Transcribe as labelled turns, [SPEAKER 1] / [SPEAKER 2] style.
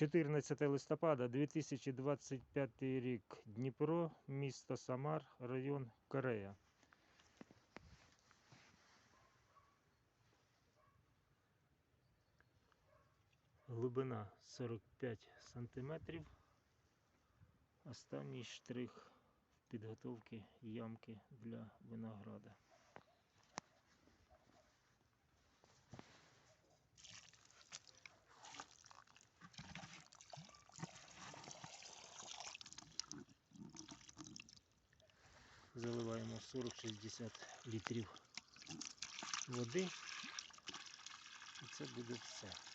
[SPEAKER 1] 14 листопада 2025 рік. Дніпро, місто Самар, район Корея. Глибина 45 сантиметрів. Останній штрих підготовки ямки для винограда. Заливаємо 40-60 літрів води. І це буде все.